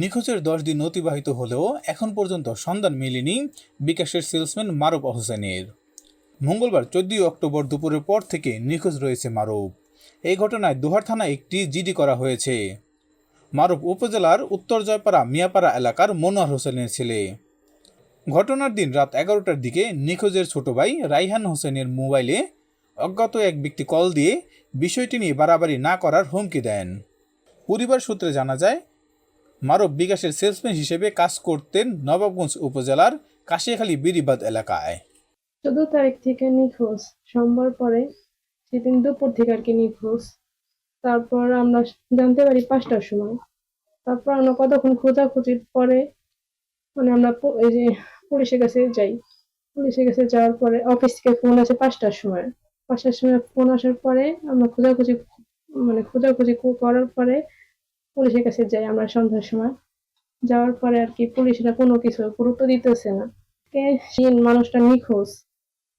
নিখোঁজের দশ দিন অতিবাহিত হলেও এখন পর্যন্ত সন্ধান মেলেনি বিকাশের সেলসম্যান মারুফ হোসেনের। মঙ্গলবার চোদ্দই অক্টোবর দুপুরের পর থেকে নিখোঁজ রয়েছে মারুফ। এই ঘটনায় দুহার থানায় একটি জিডি করা হয়েছে। মারুফ উপজেলার উত্তর জয়পাড়া মিয়াপাড়া এলাকার মনোয়ার হোসেনের ছেলে। ঘটনার দিন রাত এগারোটার দিকে নিখোঁজের ছোট ভাই রাইহান হোসেনের মোবাইলে অজ্ঞাত এক ব্যক্তি কল দিয়ে বিষয়টি নিয়ে বাড়াবাড়ি না করার হুমকি দেন। পরিবার সূত্রে জানা যায় মারব বিকাশের সেলসম্যান হিসেবে কাজ করতেন নবাবগঞ্জ উপজেলার কাশিয়াখালী বিরিবাদ এলাকায়। চোদ্দ তারিখ থেকে নিখোঁজ। সোমবার পরে সেদিন দুপুর থেকে আর কি নিখোঁজ। তারপর আমরা জানতে পারি পাঁচটার সময়। তারপর আমরা কতক্ষণ খোঁজাখুঁজির পরে মানে আমরা এই যে পুলিশের কাছে যাই। পুলিশের কাছে যাওয়ার পরে অফিস থেকে ফোন আসে পাঁচটার সময়। পাঁচটার সময় ফোন আসার পরে আমরা খোঁজাখুঁজি মানে খোঁজাখুঁজি করার পরে পুলিশের কাছে যাই আমরা সন্ধ্যার সময়। যাওয়ার পরে আর কি পুলিশরা কোনো কিছু গুরুত্ব দিতেছে না। কে মানুষটা নিখোঁজ।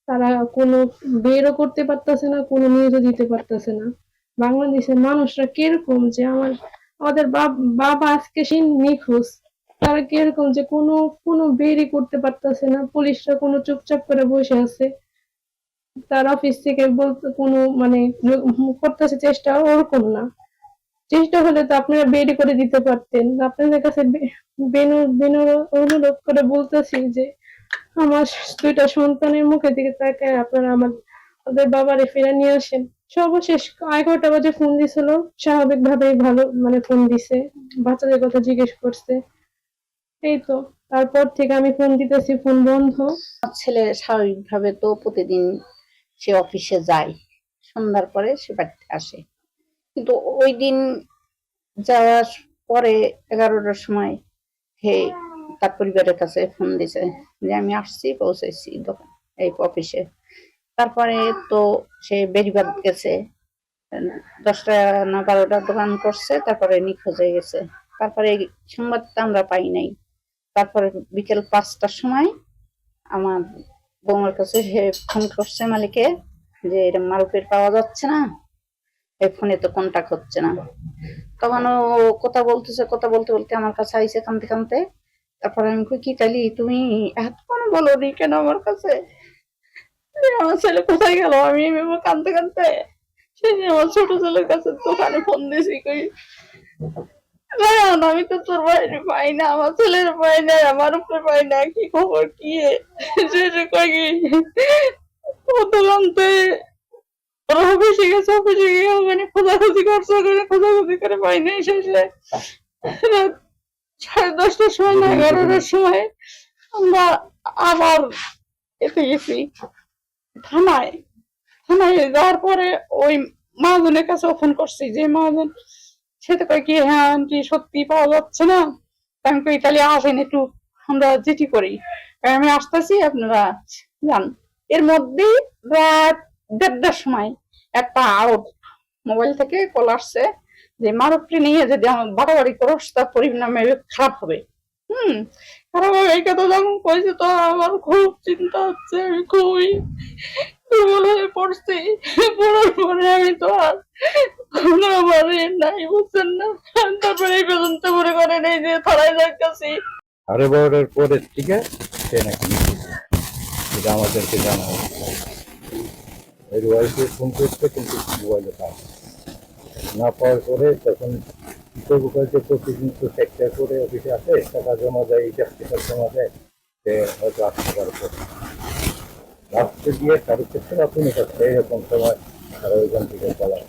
তারা কোনো বেরও করতে পারতেছে না, কোনো নিউজও দিতে পারতেছে না। বাংলাদেশের মানুষরা কীরকম যে আমার, আমাদের বাব- বাবা আজকে সে নিখোঁজ। তারা কীরকম যে কোনো কোনো বেরই করতে পারতেছে না। পুলিশরা কোনো চুপচাপ করে বসে আছে। তার অফিস থেকে বলতে কোনো মানে করতেছে চেষ্টা ওরকম না। চেষ্টা হলে তো আপনারা বেরি করে দিতে পারতেন। আপনাদের কাছে অনুরোধ করে বলতেছি যে, আমার দুইটা সন্তানের মুখের দিকে তাকায় আপনারা আমার, ওদের বাবারে ফেরা নিয়ে আসেন। সর্বশেষ এগারোটা বাজে ফোন দিছিল স্বাভাবিক ভাবেই ভালো মানে ফোন দিছে। বাচ্চাদের কথা জিজ্ঞেস করছে। এই তো, তারপর থেকে আমি ফোন দিতেছি ফোন বন্ধ। ছেলে স্বাভাবিকভাবে তো প্রতিদিন সে অফিসে যায়। সন্ধ্যার পরে সে বাড়িতে আসে। কিন্তু ওই দিন যাওয়ার পরে এগারোটার সময় হে তার পরিবারের কাছে ফোন দিছে যে আমি আসছি পৌঁছেছি দোকান, এই অফিসে তারপরে তো সে বেরিবাদ গেছে, দশটা না বারোটা দোকান করছে, তারপরে নিখোঁজ হয়ে গেছে। তারপরে সংবাদটা আমরা পাই নাই। তারপরে বিকেল পাঁচটার সময় আমার বৌমার কাছে সে ফোন করছে মালিকে যে এরকম মারুপের পাওয়া যাচ্ছে না। এই ফোনে তো কন্টাক্ট হচ্ছে না। তখন ও কথা বলতেছে, কথা বলতে বলতে আমার কাছে আইসে কানতে কানতে, তারপরে আমি কই, কি তালি তুমি এতক্ষণ বলো নি কেন আমার কাছে? আমার ছেলে কোথায় গেল? আমি কানতে কানতে, সেই আমার ছোট ছেলের কাছে দোকানে ফোন দিয়েছি, কই আমি তো তোর বাইরে পাই না, আমার ছেলের পাই না, আমার উপরে পাই না, কি খবর, কি? সে কয় কি ও দোকানতে ওরা অফিসে গেছে অফিসে গিয়ে ওখানে খোঁজাখুঁজি করছে ওখানে খোঁজাখুঁজি করে পাই নাই শেষে রাত সাড়ে দশটার সময় না এগারোটার সময় আমরা আবার এতে গেছি। থানায় থানায় যাওয়ার পরে ওই মহাজনের কাছে ফোন করছি যে মহাজন সে তো কয় কি হ্যাঁ আন্টি সত্যি পাওয়া যাচ্ছে না। আমি কই তাহলে আসেন একটু আমরা চিঠি করি। আমি আসতেছি আপনারা যান। এর মধ্যেই রাত দেড়টার সময় একটা আউট মোবাইল থেকে কল আসছে যে, মারুফকে নিয়ে যদি আমার বাড়াবাড়ি করস, তার পরিণামে খারাপ হবে। হুম, খারাপ হবে এই কথা যখন কইছে তো আমার খুব চিন্তা হচ্ছে, আমি খুবই দুর্বল হয়ে পড়ছি। পড়ার পরে আমি তো আর কোনো বাড়ি নাই, বুঝছেন না? তারপরে এই পর্যন্ত মনে করেন এই যে থানায় যাচ্ছি সাড়ে বারোটার পরে থেকে সে নাকি। আমাদেরকে জানা এর ওয়াইফে ফোন করতে কিন্তু মোবাইলে পায় না। পাওয়ার পরে তখন কৃষক প্রতিদিন তো চেষ্টা করে অফিসে আসে টাকা জমা দেয়, এই টাকা জমা দেয়, সে হয়তো আসতে পারবে রাস্তে দিয়ে কারও ক্ষেত্রে আপনি কাছে এরকম সময় তারা ওইখান থেকে চালায়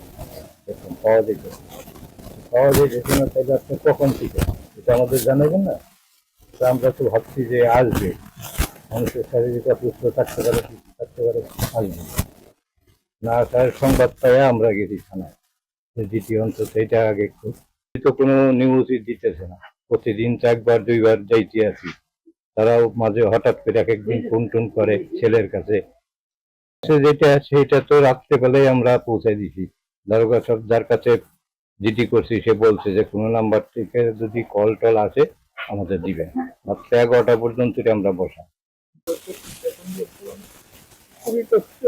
এরকম পাওয়া যেত পাওয়া যায় যেত না, তাহলে আপনি কখন থেকে? এটা আমাদের জানাবেন না? তা আমরা তো ভাবছি যে আসবে। মানুষের শারীরিক অসুস্থ থাকতে পারে, সুস্থ থাকতে পারে, আসবে। না আসার সংবাদ পাই আমরা গেছি থানায়। দ্বিতীয় অন্তত এটা আগে তো কোনো নিউজই দিতেছে না। প্রতিদিন তো একবার, দুইবার যাইতে আছি তারাও মাঝে হঠাৎ করে এক একদিন ফোন টোন করে ছেলের কাছে। সে যেটা, সেটা তো রাত্রেবেলায় আমরা পৌঁছে দিছি। দারোগা সব যার কাছে জিডি করছি, সে বলছে যে, কোনো নাম্বার থেকে যদি কল টল আসে, আমাদের দিবে মাত্র এগারোটা পর্যন্ত আমরা বসা। খুবই কষ্ট